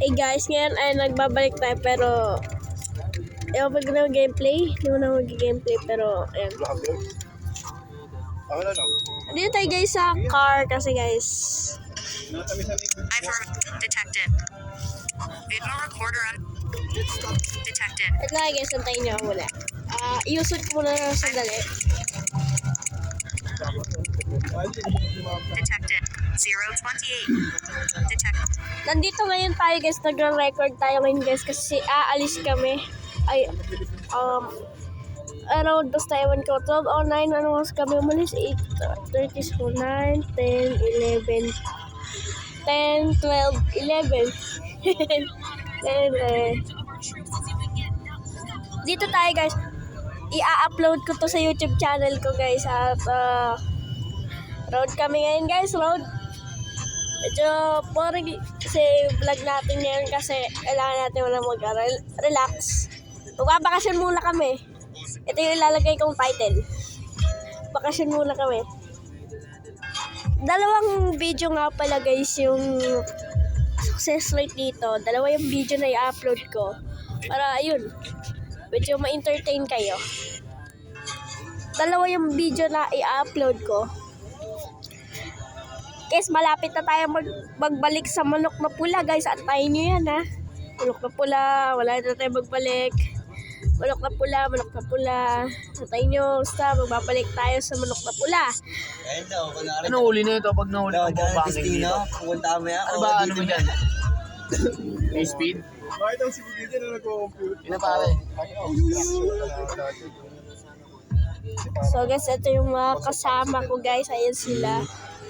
Hey guys, ngayon ay nagbabalik tayo pero Ewan pag na gameplay, hindi mo na mag-gameplay pero ayan. Dito tayo guys sa car kasi guys. IPhone detected. Video recorder un- detected. At lang guys, antayin niyo ako muna. Ah, iusot ko muna ng sandali. Detected. 028. Detect. Nandito ngayon tayo guys, nagre-record tayo ngayon guys kasi aalis kami. Ay, um, around basta ewan ko, 12 o 9, ano oras kami umalis? 8, 30, so 9, 10, 11, 10, 12, 11. Then, eh, dito tayo guys. I-upload ko to sa YouTube channel ko guys at uh, road kami ngayon guys, road. Medyo boring kasi vlog natin ngayon kasi kailangan natin wala mag-relax. Magbabakasyon muna kami. Ito yung ilalagay kong title. Bakasyon muna kami. Dalawang video nga pala guys yung success rate dito. Dalawa yung video na i-upload ko. Para ayun, medyo ma-entertain kayo. Dalawa yung video na i-upload ko. Guys, malapit na tayo mag magbalik sa manok na pula, guys. Antayin nyo yan, ha. Manok na pula, wala na tayo magbalik. Manok na pula, manok na pula. Antayin nyo, basta magbabalik tayo sa manok na pula. Ano uli na ito pag nahuli dyan, bangin Destino, dito? pupunta mo yan. Ano Oo, ba, ano dito mo dyan? May speed? Bakit daw si Bugiti na nagko-compute? Ina pare. So, guys, ito yung mga kasama ko, guys. Ayan sila.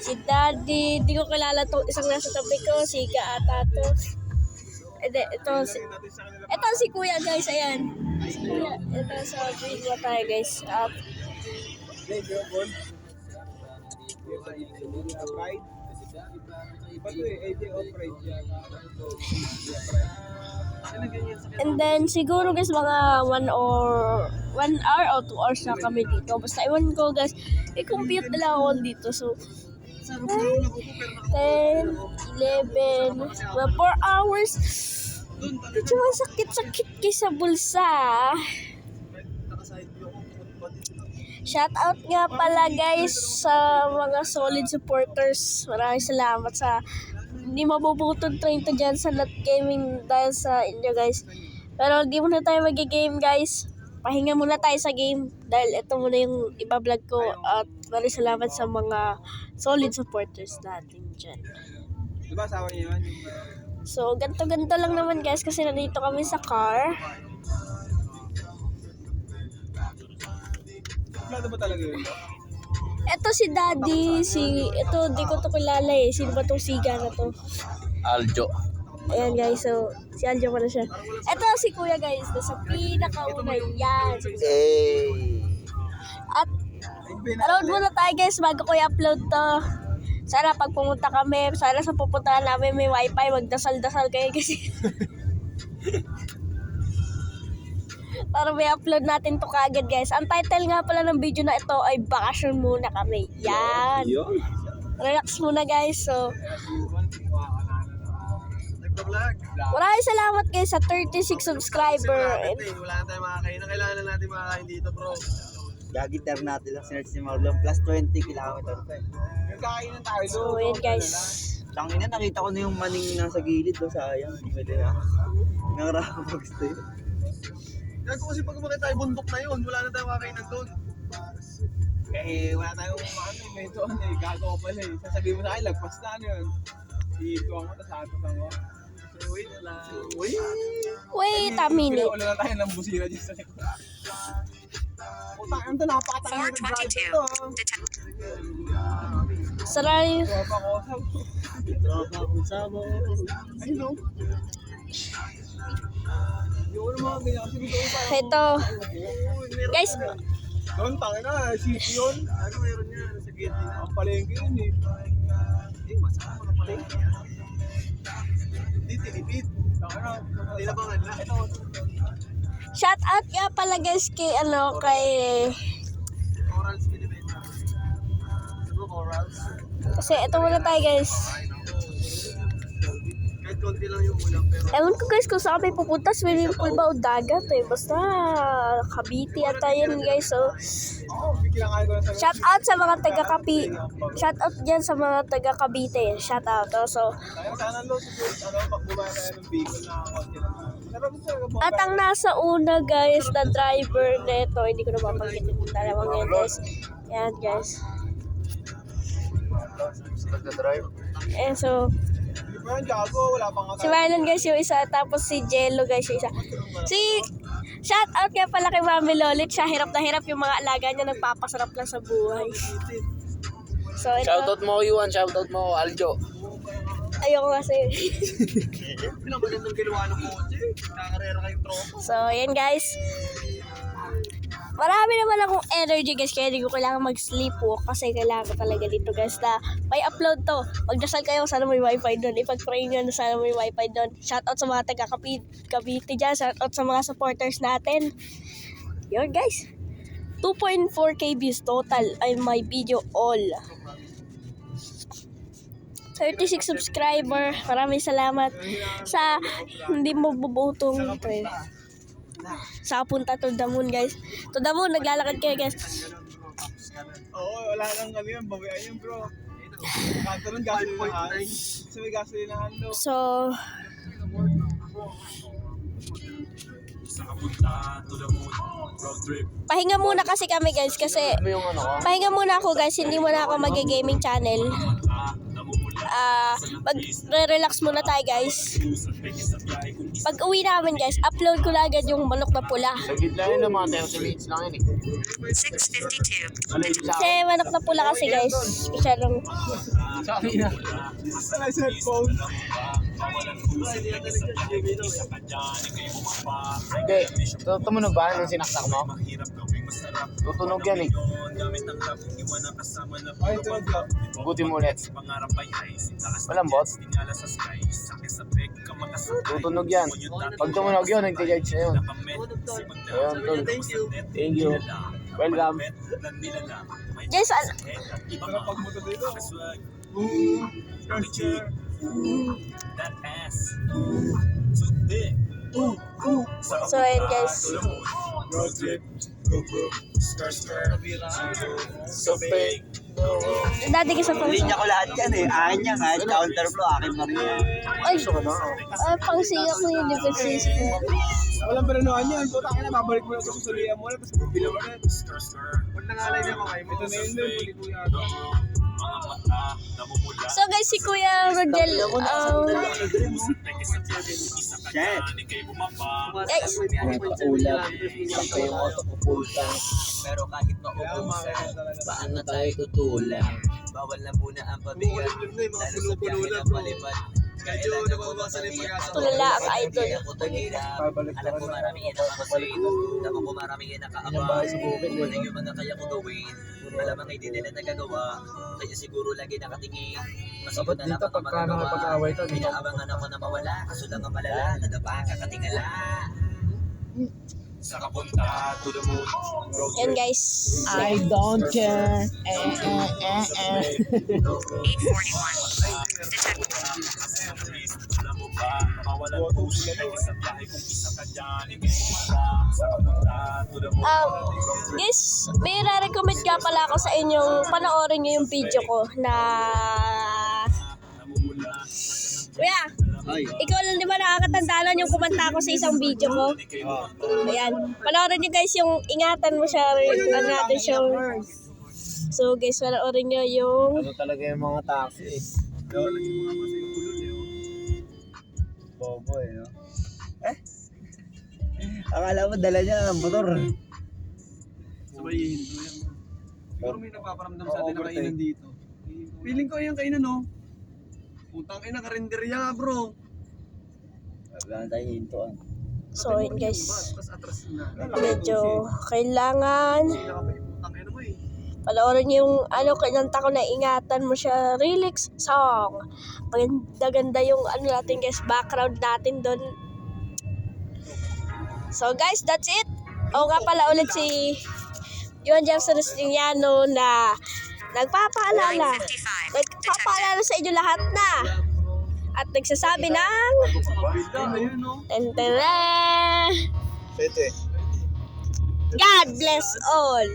Si Daddy, di ko kilala to isang nasa tabi ko, si Ga ata to. Ede, ito, si, ito si Kuya, guys. Ayan. Si Kuya. Ito sa video tayo, guys. At And then, siguro guys, mga 1 or 1 hour or 2 hours na kami dito. Basta iwan ko guys, i-compute nila ako dito. So, 10, 11, well, 4 hours. Medyo masakit-sakit kay sa bulsa. Shout out nga pala guys sa mga solid supporters. Maraming salamat sa hindi mabubutol train to dyan sa not gaming dahil sa inyo guys. Pero hindi muna tayo mag-game guys. Pahinga muna tayo sa game dahil ito muna yung iba-vlog ko at maraming salamat sa mga solid supporters natin dyan. Asawa niyo yun? So, ganto-ganto lang naman guys kasi nandito kami sa car. Plano ba talaga yun? Ito si Daddy, si... Ito, di ko to kilala eh. Sino ba tong siga na to? Aljo. Ayan guys, so si Aljo pala siya. Ito si Kuya guys, nasa pinakauna yan. Hey! At around muna tayo guys bago ko i-upload to. Sana pag pumunta kami, sana sa pupuntahan namin may wifi, magdasal-dasal kayo kasi. Para may upload natin to kagad guys. Ang title nga pala ng video na ito ay Bakasyon muna kami. Yan. Relax muna guys. So, Nagpa-vlog. maraming salamat guys sa 36 subscriber. Wala na tayong makakain. Ang kailangan na natin makakain dito, bro. Gagi term natin lang sinerch ni Marlon. Plus 20 kilometer pa eh. Yung kainan tayo, so, yun guys. Tangina, nakita ko na yung maning nasa gilid. Oh, sayang. Pwede na. Nangarapag stay. Yan ko kasi pag umakit tayo bundok na yun, wala na tayong makakainan doon. Eh, wala tayong ano, eh, may doon eh, gago pala eh. Sasabihin mo sa akin, lagpas na ano yun. Dito ako, tas atos ako. Wait lang. Wait! Wait a minute. Pinaulan na tayo ng busina dyan sa likod. Puta, ano to, napakatanga ng driver 422. to. Detect. Saray. Tropa ko, Tropa sabo. ay no. Ito. Guys, Doon, tangin na, city yun. Ano meron niya sa gate? Ang palengke yun eh. Eh, masama mga palengke. Shout out nga pala guys kay ano, kay... Kasi ito muna tayo guys. Konti lang yung ulam. Pero Ewan ko guys kung saan kami pupunta, swimming pool ba o dagat eh. Basta Cavite ata yun guys. So, shout out sa mga taga Kapi. Shout out dyan sa mga taga Cavite. Shout out. Oh, So, ano, at ang nasa una guys na driver neto, hindi ko na mapanggit yung dalawang yan guys. Yan guys. Nagdadrive. Eh so, si Marlon guys yung isa, tapos si Jello guys yung isa. Si, shout out nga pala kay Mami Lolit, siya hirap na hirap yung mga alaga niya, nagpapasarap lang sa buhay. So ito, Shoutout mo ko Yuan, shoutout mo ko Aljo. ayoko nga sa'yo. Pinamagandang ginawa ng kotse. Nakakarera kayong tropa. So, yan guys. Marami naman akong energy guys, kaya hindi ko kailangan mag-sleepwalk kasi kailangan ko talaga dito guys na may upload to. Magdasal kayo, sana may wifi doon. Ipag-pray nyo na sana may wifi doon. Shoutout sa mga taga Cavite dyan. Shoutout sa mga supporters natin. Yun guys. 2.4k views total ay my video all. 36 subscriber. Maraming salamat sa hindi mo bubutong. Sa punta to the moon guys. To the moon, naglalakad kayo guys. Oo, wala nang ano yun. Bawian yun, bro. Kanto ng gasolinahan. Sa may gasolinahan, lo. So, pahinga muna kasi kami guys kasi Ano ko? pahinga muna ako guys, hindi muna ako mag-gaming channel. Ah, mag-relax muna tayo guys. Pag uwi namin guys, upload ko na agad yung manok na pula. Sa gitna yun ng mga 30 minutes lang yun eh. 652. Ano yung sa Kasi manok na pula kasi guys, masyadong Sa akin na. Na cellphone. Hindi. Tu- Tumunog ba nung sinaksak mo? Tutunog yan eh. Ay, lang, bro. Buti mo ulit. Walang bot? Tutunog yan. Pag tumunog yun, nag-charge na yun. Ayun, tol. Thank you. Welcome. Guys, ano, pag moto dito. Boom. Scar, so ayun guys. So fake. Dati kasi pang... Linya ko lahat yan eh. Akin yan kahit counter flow, akin pa rin yan. Ay, ay pang siyak ko yung defense. Walang peranuhan yan. Puta ka na, babalik mo lang sa susulian mo. Tapos bubila mo rin. Huwag nangalay na mga kayo. Ito na yun, Lul. Si Kuya Rodel, um, Shit. guys, Ulam. Sakto yung auto tank. Pero kahit mga talaga. Paano tayo tutulang? bawal na muna ang pabigat. Na Lalo sa biyahe na, ng palipad. Medyo nababasa na yung pag-asa. tulala ang idol. Alam ko na. maraming inakamaswin. Alam ko bahay sa bukid eh. Kunin yung mga kaya ko gawin. Malamang hindi nila nagagawa. Kaya siguro lagi nakatingin. Lang dito ako pagka nakapag-away ka, dito. Inaabangan ako na mawala. Kaso lang ang malala. Nadapa kakatingala. yan guys. I don't care. Eh, eh, eh, eh. 841. Detected. Um, guys, may recommend nga pala ako sa inyong panoorin nyo yung video ko na... Kuya, Ay. ikaw lang di ba nakakatanda nun yung kumanta ko sa isang video ko? Ayan. Panoorin nyo guys yung ingatan mo siya. Ano natin siyang... So guys, panoorin nyo yung... Ano talaga yung mga taxi eh. Bobo eh, no? Eh? Akala mo dala niya ang motor. Sabay hihinto yan. Siguro may nagpaparamdam sa atin na kainan dito. Feeling ko yung kainan, no? Putang ina, karinderya, bro. Wala na tayong hintuan. So yun guys. Tapos atras na. Medyo kailangan Sila ka pa yung putang ina mo eh. panoorin nyo yung ano kinanta ko na ingatan mo siya lyrics song maganda ganda yung ano natin guys background natin doon so guys that's it o nga pala ulit si Juan Jefferson Estrellano na nagpapaalala 955. nagpapaalala sa inyo lahat na At nagsasabi ng... Tentara! Pwede. God bless all!